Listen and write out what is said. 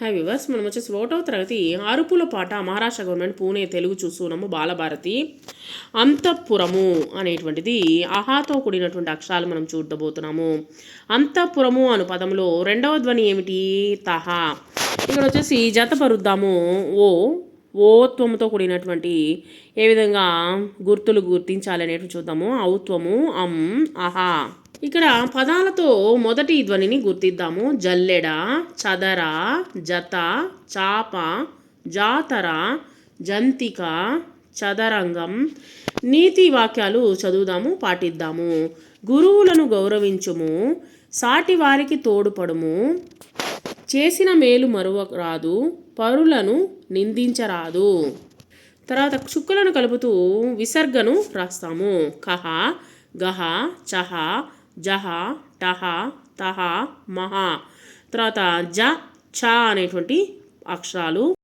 Hi viewers మనం వచ్చేసి ఒకటవ తరగతి అరుపుల పాట మహారాష్ట్ర గవర్నమెంట్ పూణే తెలుగు చూస్తున్నాము బాలభారతి. అంతఃపురము అనేటువంటిది అహాతో కూడినటువంటి అక్షరాలు మనం చూడబోతున్నాము. అంతఃపురము అను పదంలో రెండవ ధ్వని ఏమిటి? తహా. ఇక్కడ వచ్చేసి జతపరుద్దాము. ఓ ఓత్వముతో కూడినటువంటి ఏ విధంగా గుర్తులు గుర్తించాలి అనేటివి చూద్దాము. ఔత్వము అం అహా. ఇక్కడ పదాలతో మొదటి ధ్వనిని గుర్తిద్దాము. జల్లెడ చదర జత చాప జాతర జంతిక చదరంగం. నీతి వాక్యాలు చదువుదాము పాటిద్దాము. గురువులను గౌరవించుము సాటి వారికి తోడుపడుము. చేసిన మేలు మరువరాదు పరులను నిందించరాదు. తర్వాత చుక్కలను కలుపుతూ విసర్గను రాస్తాము. కహ గహ చహ జహ టహ తహ మహ. తర్వాత జ చ అనేటువంటి అక్షరాలు.